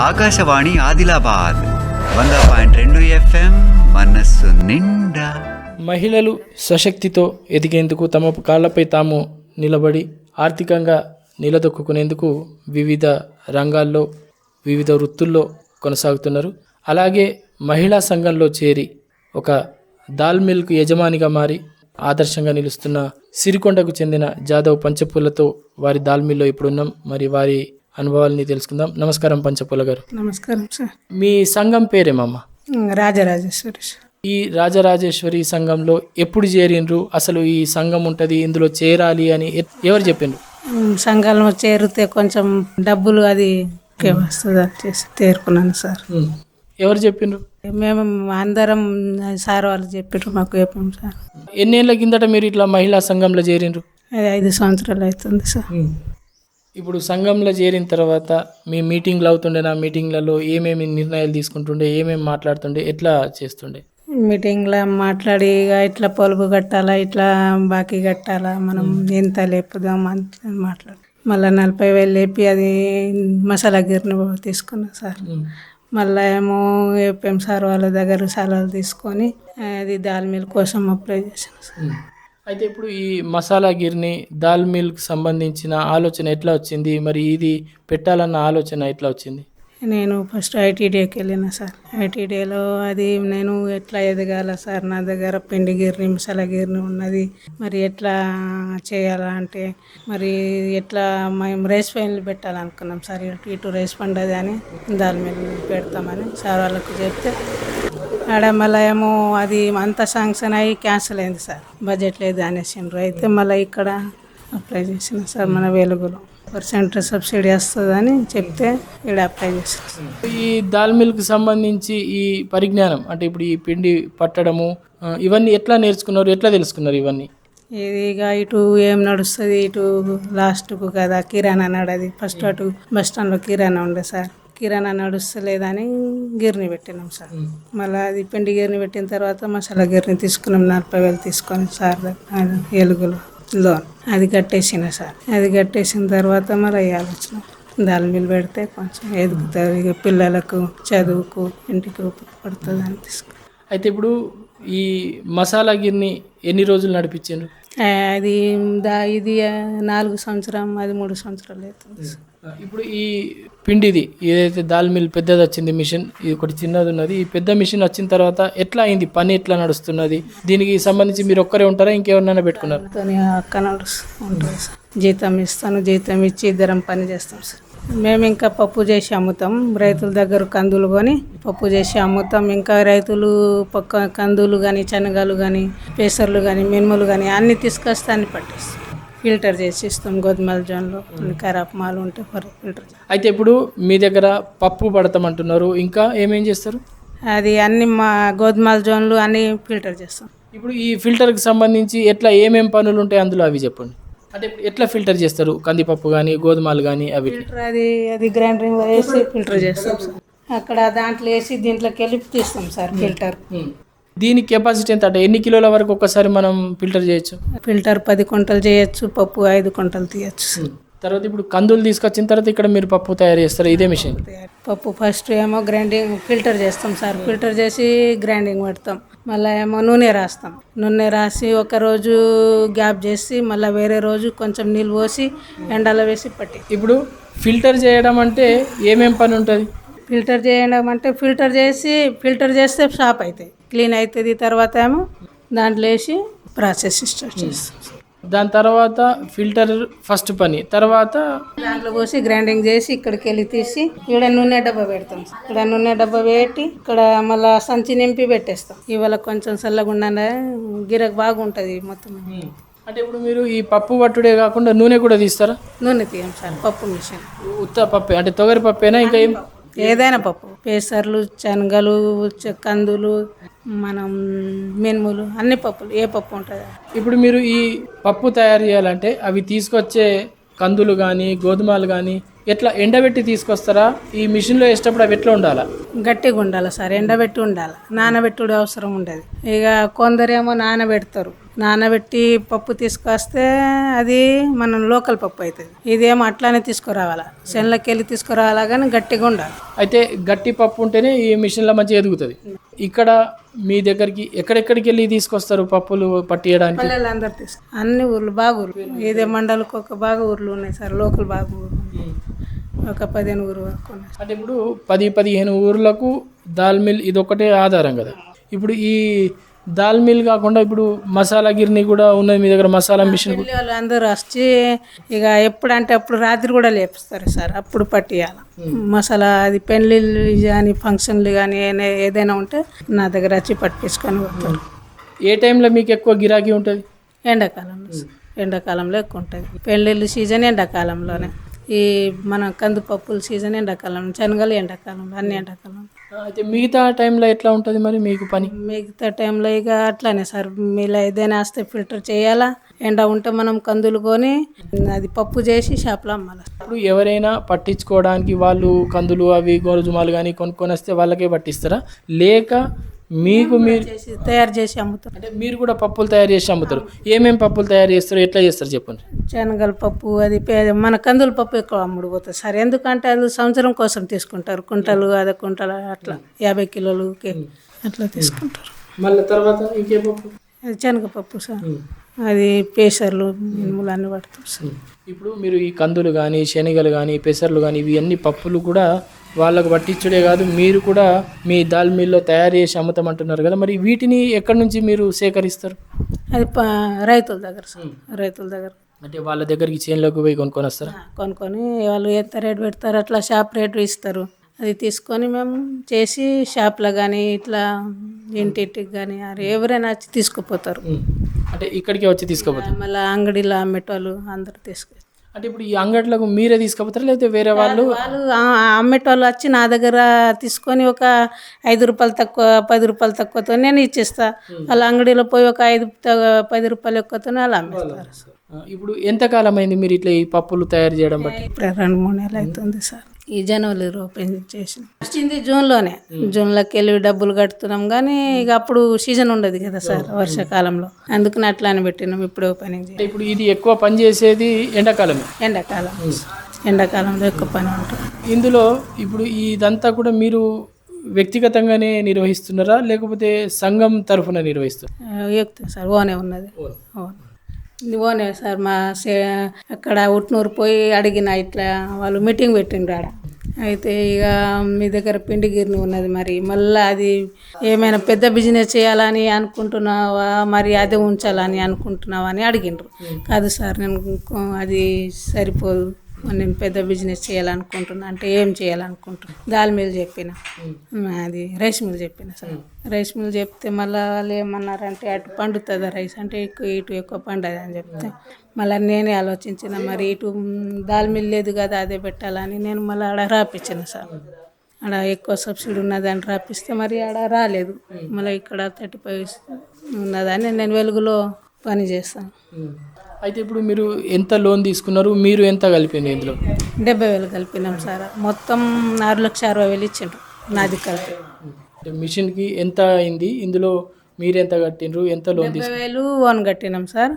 ఆకాశవాణి ఆదిలాబాద్ వంద పాయింట్ రెండు ఎఫ్ఎం మనస్సు నిండా. మహిళలు సశక్తితో ఎదిగేందుకు తమ కాళ్ళపై తాము నిలబడి ఆర్థికంగా నిలదొక్కునేందుకు వివిధ రంగాల్లో వివిధ వృత్తుల్లో కొనసాగుతున్నారు. అలాగే మహిళా సంఘంలో చేరి ఒక దాల్ మిల్క్ యజమానిగా మారి ఆదర్శంగా నిలుస్తున్న సిరికొండకు చెందిన జాదవ్ పంచపూలతో వారి దాల్ మిల్లో ఇప్పుడున్నాం. మరి వారి అనుభవాలని తెలుసుకుందాం. నమస్కారం పంచపూల గారు. నమస్కారం సార్. మీ సంఘం పేరేమమ్మా? రాజరాజేశ్వరి సార్. ఈ రాజరాజేశ్వరి సంఘంలో ఎప్పుడు చేరిండ్రు? అసలు ఈ సంఘం ఉంటుంది ఇందులో చేరాలి అని ఎవరు చెప్పిండ్రు? సంఘంలో చేరితే కొంచెం డబ్బులు అది వస్తుంది చేసి తేరుకున్నాను సార్. ఎవరు చెప్పిండ్రు? మేము అందరం సార్ వాళ్ళు చెప్పారు మాకు చెప్పాం సార్. ఎన్నేళ్ళ కిందట మీరు ఇట్లా మహిళా సంఘంలో చేరిండ్రు? ఐదు సంవత్సరాలు అవుతుంది సార్. ఇప్పుడు సంఘంలో చేరిన తర్వాత మీ మీటింగ్లు అవుతుండే ఆ మీటింగ్లలో ఏమేమి నిర్ణయాలు తీసుకుంటుండే ఏమేమి మాట్లాడుతుండే ఎట్లా చేస్తుండే? మీటింగ్లో మాట్లాడి ఇక ఇట్లా పొలుపు కట్టాలా ఇట్లా బాకీ కట్టాలా మనం ఎంత లేపుదాం అని మాట్లాడి మళ్ళీ నలభై వేలు లేపి అది మసాలా గిర్ని తీసుకున్నాం సార్. మళ్ళీ ఏమో ఏపీఎం సార్ వాళ్ళ దగ్గర సలహాలు తీసుకొని అది దాల్ మిల్ కోసం అప్లై చేశాను సార్. అయితే ఇప్పుడు ఈ మసాలా గిర్ని దాల్ మిల్క్ సంబంధించిన ఆలోచన ఎట్లా వచ్చింది? మరి ఇది పెట్టాలన్న ఆలోచన ఎట్లా వచ్చింది? నేను ఫస్ట్ ఐటీడీకి వెళ్ళిన సార్. ఐటీడీలో అది నేను ఎట్లా ఎదగాల సార్? నా దగ్గర పిండి గిర్ని మసాలా గిర్ని ఉన్నది. మరి ఎట్లా చేయాలా అంటే మరి ఎట్లా మేము రైస్ పైన్లు పెట్టాలనుకున్నాం సార్. ఇటు ఇటు రైస్ పండది అని దాని మీద పెడతామని సార్ వాళ్ళకు చెప్తే ఆడ మళ్ళీ ఏమో అది అంత శాంక్షన్ అయ్యి క్యాన్సిల్ అయింది సార్. బడ్జెట్ లేదు అనేసిండ్రు. అయితే మళ్ళీ ఇక్కడ అప్లై చేసిన సార్ మన వెలుగులో. పర్సెంట్ సబ్సిడీ వస్తుందని చెప్తే ఇక్కడ అప్లై చేసిన ఈ దాల్ మిల్క్ సంబంధించి ఈ పరిజ్ఞానం అంటే ఇప్పుడు ఈ పిండి పట్టడము ఇవన్నీ ఎట్లా నేర్చుకున్నారు ఎట్లా తెలుసుకున్నారు ఇవన్నీ? ఇది ఇక ఇటు ఏం నడుస్తుంది ఇటు లాస్ట్కు కదా కిరాణా నడది ఫస్ట్ అటు బస్ స్టాండ్లో కిరాణా ఉండే సార్. కిరాణా నడుస్తలేదని గిర్ని పెట్టినాం సార్. మళ్ళీ అది పిండి గిర్ని పెట్టిన తర్వాత మసాలా గిర్ని తీసుకున్నాం నలభై వేలు తీసుకొని సార్ ఎలుగులు లోన్. అది కట్టేసిన సార్. అది కట్టేసిన తర్వాత మళ్ళీ వేయాలి వచ్చిన దాని మీద పెడితే కొంచెం ఎదుగుతారు. ఇక పిల్లలకు చదువుకు ఇంటికి ఉపయోగపడుతుంది అని తీసుకున్నాం. అయితే ఇప్పుడు ఈ మసాలా గిర్ని ఎన్ని రోజులు నడిపించారు? అది దా ఇది నాలుగు సంవత్సరం అది మూడు సంవత్సరాలు అవుతుంది. ఇప్పుడు ఈ పిండిది ఏదైతే దాల్ మిల్ పెద్దది వచ్చింది మిషన్ ఇది ఒకటి చిన్నది ఉన్నది. ఈ పెద్ద మిషన్ వచ్చిన తర్వాత ఎట్లా అయింది? పని ఎట్లా నడుస్తున్నది? దీనికి సంబంధించి మీరు ఒక్కరే ఉంటారా? ఇంకెవరినైనా పెట్టుకున్నారు? అక్క నడుస్తూ జీతం ఇస్తాను జీతం ఇచ్చి ఇద్దరం పని చేస్తాం సార్. మేము ఇంకా పప్పు చేసి అమ్ముతాం. రైతుల దగ్గర కందులు కొని పప్పు చేసి అమ్ముతాం. ఇంకా రైతులు పక్క కందులు కానీ శనగలు కానీ పెసర్లు కానీ మినుములు కానీ అన్నీ తీసుకొస్తే అన్ని పట్టేస్తాం. ఫిల్టర్ చేసి ఇస్తాం గోధుమల జోన్లో ఖరాబ్ మాలు ఉంటే ఫిల్టర్ అయితే ఇప్పుడు మీ దగ్గర పప్పు పడతామంటున్నారు. ఇంకా ఏమేం చేస్తారు? అది అన్ని మా గోధుమల జోన్లు అన్నీ ఫిల్టర్ చేస్తాం. ఇప్పుడు ఈ ఫిల్టర్కి సంబంధించి ఎట్లా ఏమేం పనులు ఉంటాయి? అందులో అవి చెప్పండి. అంటే ఎట్లా ఫిల్టర్ చేస్తారు? కందిపప్పు కానీ గోధుమలు కానీ అవి ఫిల్టర్ అది అది గ్రైండరింగ్ వేసి ఫిల్టర్ చేస్తాం సార్. అక్కడ దాంట్లో వేసి దీంట్లోకి వెళ్ళి తీస్తాం సార్ ఫిల్టర్. దీని కెపాసిటీ ఎంత? అంటే ఎన్ని కిలోల వరకు ఒక్కసారి మనం ఫిల్టర్ చేయొచ్చు? ఫిల్టర్ పది కొంటలు చేయొచ్చు పప్పు ఐదు కొంటలు తీయచ్చు తర్వాత ఇప్పుడు కందులు తీసుకొచ్చిన తర్వాత ఇక్కడ మీరు పప్పు తయారు చేస్తారు ఇదే మిషన్? పప్పు ఫస్ట్ ఏమో గ్రైండింగ్ ఫిల్టర్ చేస్తాం సార్. ఫిల్టర్ చేసి గ్రైండింగ్ పెడతాం. మళ్ళీ ఏమో నూనె రాస్తాం. నూనె రాసి ఒక రోజు గ్యాప్ చేసి మళ్ళీ వేరే రోజు కొంచెం నీళ్ళు పోసి ఎండలో వేసి పట్టి. ఇప్పుడు ఫిల్టర్ చేయడం అంటే ఏమేం పని ఉంటుంది? ఫిల్టర్ చేయడం అంటే ఫిల్టర్ చేసి ఫిల్టర్ చేస్తే షాప్ అవుతాయి క్లీన్ అవుతుంది తర్వాత ఏమో దాంట్లో వేసి ప్రాసెస్ స్టార్ట్ చేస్తాం. దాని తర్వాత ఫిల్టర్ ఫస్ట్ పని. తర్వాత దాంట్లో పోసి గ్రైండింగ్ చేసి ఇక్కడికి వెళ్ళి తీసి ఇక్కడ నూనె డబ్బా పెడతాం. ఇక్కడ నూనె డబ్బా పెట్టి ఇక్కడ మళ్ళా సంచి నింపి పెట్టేస్తాం. ఇవాళ కొంచెం చల్లగుండా గిరకు బాగుంటుంది మొత్తం. అంటే ఇప్పుడు మీరు ఈ పప్పు పట్టుడే కాకుండా నూనె కూడా తీస్తారా? నూనె తీయం సార్ పప్పు మిషన్. ఉత్త పప్పే అంటే తొగరి పప్పేనా ఇంకా ఏం? ఏదైనా పప్పు. పేసర్లు శనగలు కందులు మనం మినుములు అన్ని పప్పులు ఏ పప్పు ఉంటుంది? ఇప్పుడు మీరు ఈ పప్పు తయారు చేయాలంటే అవి తీసుకొచ్చే కందులు కానీ గోధుమలు కానీ ఎట్లా ఎండబెట్టి తీసుకొస్తారా? ఈ మిషన్లో వేసేటప్పుడు అవి ఎట్లా ఉండాలా? గట్టిగా ఉండాలి సార్ ఎండబెట్టి ఉండాలి. నానబెట్టుడు అవసరం ఉండదు. ఇక కొందరేమో నానబెడతారు. నానబెట్టి పప్పు తీసుకొస్తే అది మనం లోకల్ పప్పు అవుతుంది. ఇదేమో అట్లానే తీసుకురావాలా. శనలకి వెళ్ళి తీసుకురావాలా కానీ గట్టిగా ఉండాలి. అయితే గట్టి పప్పు ఉంటేనే ఈ మిషన్లో మంచిగా ఎదుగుతుంది. ఇక్కడ మీ దగ్గరికి ఎక్కడెక్కడికి వెళ్ళి తీసుకొస్తారు పప్పులు పట్టియడానికి? పల్లెలు అందరు తీసుకు అన్ని ఊర్లు బాగా ఊర్లు. ఇదే మండలకు ఒక బాగా ఊర్లు ఉన్నాయి సార్ లోకల్ బాగా ఊర్లు. ఒక పదిహేను ఊరు వరకు అంటే ఇప్పుడు పది పదిహేను ఊర్లకు దాల్ మిల్ ఇది ఒకటే ఆధారం కదా. ఇప్పుడు ఈ దాల్ మిల్ కాకుండా ఇప్పుడు మసాలా గిర్ని కూడా ఉన్నది మీ దగ్గర మసాలా మిషన్ వాళ్ళు అందరూ వచ్చి ఇక ఎప్పుడంటే అప్పుడు రాత్రి కూడా లేపిస్తారు సార్ అప్పుడు పట్టియాలి. మసాలా అది పెళ్ళిళ్ళు కానీ ఫంక్షన్లు కానీ ఏదైనా ఉంటే నా దగ్గర వచ్చి పట్టించుకొని పోతారు. ఏ టైంలో మీకు ఎక్కువ గిరాకీ ఉంటుంది? ఎండాకాలంలో. ఎండాకాలంలో ఎక్కువ ఉంటుంది. పెళ్ళిళ్ళు సీజన్ ఎండాకాలంలోనే. ఈ మన కందిపప్పుల సీజన్ ఎండాకాలం శనగలు ఎండాకాలంలో అన్ని ఎండాకాలం. అయితే మిగతా టైంలో ఎట్లా ఉంటుంది మరి మీకు పని? మిగతా టైంలో ఇక అట్లానే సార్ మీలో ఏదైనా వస్తే ఫిల్టర్ చేయాలా? ఎండ ఉంటే మనం కందులు కొని అది పప్పు చేసి షాప్లో అమ్మాలి. ఇప్పుడు ఎవరైనా పట్టించుకోవడానికి వాళ్ళు కందులు అవి గోరుజుమాలు కానీ కొనుక్కొని వస్తే వాళ్ళకే పట్టిస్తారా? లేక మీకు మీరు చేసి తయారు చేసి అమ్ముతాం. అంటే మీరు కూడా పప్పులు తయారు చేసి అమ్ముతారు. ఏమేమి పప్పులు తయారు చేస్తారు? ఎట్లా చేస్తారు చెప్పండి? శనగల పప్పు అది మన కందుల పప్పు ఎక్కువ అమ్ముడు పోతుంది సార్. ఎందుకంటే అది సంవత్సరం కోసం తీసుకుంటారు. కుంటలు అదే కుంటలు అట్లా యాభై కిలోలు అట్లా తీసుకుంటారు. మళ్ళీ తర్వాత ఇంకే పప్పు? అది శనగపప్పు సార్. అది పేసర్లు మినుములు అన్ని పడతారు సార్. ఇప్పుడు మీరు ఈ కందులు కానీ శనగలు కానీ పెసర్లు కానీ ఇవి అన్ని పప్పులు కూడా వాళ్ళకు పట్టించుడే కాదు. మీరు కూడా మీ దాల్ మిల్లో తయారు చేసి అమ్ముతామంటున్నారు కదా. మరి వీటిని ఎక్కడి నుంచి మీరు సేకరిస్తారు? అది రైతుల దగ్గర రైతుల దగ్గర. అంటే వాళ్ళ దగ్గరికి చేనులోకి పోయి కొనుక్కొని వస్తారా? కొనుక్కొని వాళ్ళు ఎంత రేట్ పెడతారు అట్లా షాప్ రేటు ఇస్తారు. అది తీసుకొని మేము చేసి షాప్లో కానీ ఇట్లా ఇంటింటికి కానీ ఎవరైనా వచ్చి తీసుకుపోతారు. అంటే ఇక్కడికే వచ్చి తీసుకోపోతారు. మళ్ళీ అంగడిలో అమ్మేటోళ్ళు అందరు తీసుకు అంటే ఇప్పుడు ఈ అంగట్లకు మీరే తీసుకుపోతారా? లేకపోతే వేరే వాళ్ళు వాళ్ళు అమ్మేటోళ్ళు వచ్చి నా దగ్గర తీసుకొని ఒక ఐదు రూపాయలు తక్కువ పది రూపాయలు తక్కువతో నేను ఇచ్చేస్తా. వాళ్ళ అంగడిలో పోయి ఒక ఐదు పది రూపాయలు ఎక్కువతో వాళ్ళు అమ్మేస్తారు. ఇప్పుడు ఎంతకాలం అయింది మీరు ఇట్లా ఈ పప్పులు తయారు చేయడం బట్టి? రెండు మూడు నెలలు అవుతుంది సార్. ఈ జనవరి ఓపెన్ చేసిన? వచ్చింది జూన్లోనే జూన్లోకి వెళ్ళి డబ్బులు కడుతున్నాం. కానీ ఇక అప్పుడు సీజన్ ఉండదు కదా సార్ వర్షాకాలంలో. అందుకని అట్లా అని పెట్టినాం ఇప్పుడు ఓపెనింగ్ ఇప్పుడు ఇది ఎక్కువ పని చేసేది ఎండాకాలమే. ఎండాకాలం. ఎండాకాలంలో ఎక్కువ పని ఉంటుంది. ఇందులో ఇప్పుడు ఇదంతా కూడా మీరు వ్యక్తిగతంగానే నిర్వహిస్తున్నారా? లేకపోతే సంఘం తరఫున నిర్వహిస్తున్నారు? సార్ ఓనే ఉన్నది. ఓన్. ఓనే సార్ మా సే అక్కడ ఉట్నూరు పోయి అడిగిన ఇట్లా వాళ్ళు మీటింగ్ పెట్టిండ్రు ఆడ. అయితే ఇక మీ దగ్గర పిండి గిర్ని ఉన్నది మరి మళ్ళీ అది ఏమైనా పెద్ద బిజినెస్ చేయాలని అనుకుంటున్నావా మరి అదే ఉంచాలని అనుకుంటున్నావా అని అడిగిండ్రు. కాదు సార్ నేను అది సరిపోదు. నేను పెద్ద బిజినెస్ చేయాలనుకుంటున్నా అంటే ఏం చేయాలనుకుంటున్నా? దాల్ మిల్ చెప్పిన. అది రైస్ మిల్ చెప్పిన సార్. రైస్ మిల్ చెప్తే మళ్ళీ వాళ్ళు ఏమన్నారంటే అటు పండుతుందా రైస్? అంటే ఎక్కువ ఇటు ఎక్కువ పండదు అని చెప్తే. మళ్ళీ నేనే ఆలోచించిన మరి ఇటు దాల్ మిల్ లేదు కదా అదే పెట్టాలని. నేను మళ్ళీ ఆడ రాపించిన సార్. ఆడ ఎక్కువ సబ్సిడీ ఉన్నదని రాపిస్తే మరి ఆడ రాలేదు. మళ్ళీ ఇక్కడ థర్టీ ఫైవ్ ఉన్నదని నేను వెలుగులో పని చేస్తాను. అయితే ఇప్పుడు మీరు ఎంత లోన్ తీసుకున్నారు? మీరు ఎంత కలిపింది ఇందులో? డెబ్బై వేలు కలిపినాం సార్. మొత్తం ఆరు లక్ష అరవై వేలు ఇచ్చిండ్రు. నాది కలిపి. మిషన్కి ఎంత అయింది? ఇందులో మీరు ఎంత కట్టిండ్రు? ఎంత లోన్ డెబ్బై వేలు ఓన్ కట్టినాం సార్.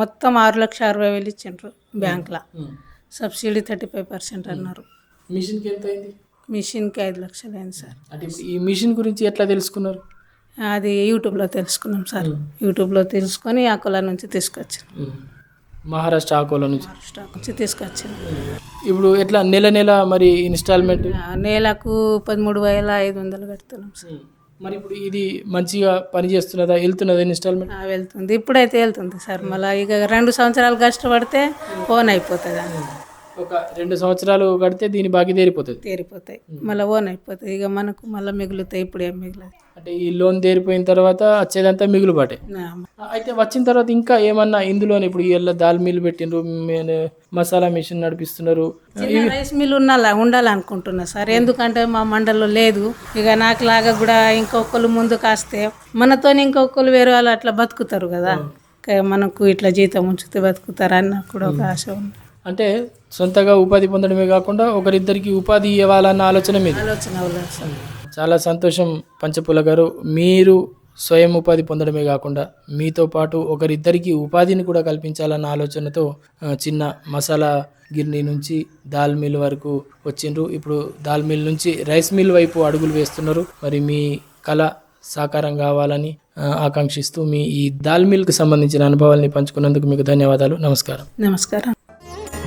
మొత్తం ఆరు లక్ష అరవై వేలు ఇచ్చిండ్రు బ్యాంక్లో. సబ్సిడీ థర్టీ ఫైవ్ పర్సెంట్ అన్నారు. మిషన్కి ఎంత అయింది? మిషన్కి ఐదు లక్షలు అయింది సార్. అంటే ఈ మిషన్ గురించి ఎట్లా తెలుసుకున్నారు? అది యూట్యూబ్లో తెలుసుకున్నాం సార్. యూట్యూబ్లో తెలుసుకొని ఆకుల నుంచి తీసుకొచ్చాను. మహారాష్ట్ర ఆకోలో నుంచి. స్టాక్ నుంచి తీసుకొచ్చాను. ఇప్పుడు ఎట్లా నెల నెల మరి ఇన్స్టాల్మెంట్? నెలకు పదమూడు వేల ఐదు వందలు కడుతున్నాం సార్. మరి ఇప్పుడు ఇది మంచిగా పని చేస్తున్నదా వెళ్తున్నదా ఇన్స్టాల్మెంట్? ఆ, వెళ్తుంది. ఇప్పుడైతే వెళ్తుంది సార్. మళ్ళీ ఇక రెండు సంవత్సరాలు కష్టపడితే ఓన్ అయిపోతుంది. అని ఒక రెండు సంవత్సరాలు కడితే దీని బాకీ తీరిపోతుంది. తీరిపోతాయి. మళ్ళీ ఓన్ అయిపోతాయి ఇక మనకు మళ్ళీ మిగులుతాయి. ఇప్పుడు ఏం మిగలదు. అంటే ఈ లోన్ తీరిపోయిన తర్వాత వచ్చేదంతా మిగులుబాటే. నా- అయితే వచ్చిన తర్వాత ఇంకా ఏమన్నా ఇందులోనే ఇప్పుడు ఇళ్ళ దాల్ మిల్ పెట్టిండ్రు మసాలా మిషన్ నడిపిస్తున్నారు. రైస్ మిల్ ఉండాలా ఉండాలనుకుంటున్నా సార్. ఎందుకంటే మా మండలంలో లేదు. ఇక నాకు లాగా కూడా ఇంకొకరు ముందు కాస్తే మనతో ఇంకొకరు వేరే వాళ్ళు అట్లా బతుకుతారు కదా. మనకు ఇట్లా జీతం ఉంచితే బతుకుతారు అని నాకు కూడా ఒక ఆశ ఉంది. అంటే సొంతగా ఉపాధి పొందడమే కాకుండా ఒకరిద్దరికి ఉపాధి ఇవ్వాలన్న ఆలోచన మీద. ఆలోచన చాలా సంతోషం పంచపుల గారు. మీరు స్వయం ఉపాధి పొందడమే కాకుండా మీతో పాటు ఒకరిద్దరికి ఉపాధిని కూడా కల్పించాలన్న ఆలోచనతో చిన్న మసాలా గిర్నీ నుంచి దాల్ మిల్ వరకు వచ్చిండ్రు. ఇప్పుడు దాల్ మిల్ నుంచి రైస్ మిల్ వైపు అడుగులు వేస్తున్నారు. మరి మీ కళ సాకారం కావాలని ఆకాంక్షిస్తూ మీ ఈ దాల్ మిల్కి సంబంధించిన అనుభవాల్ని పంచుకున్నందుకు మీకు ధన్యవాదాలు. నమస్కారం. నమస్కారం.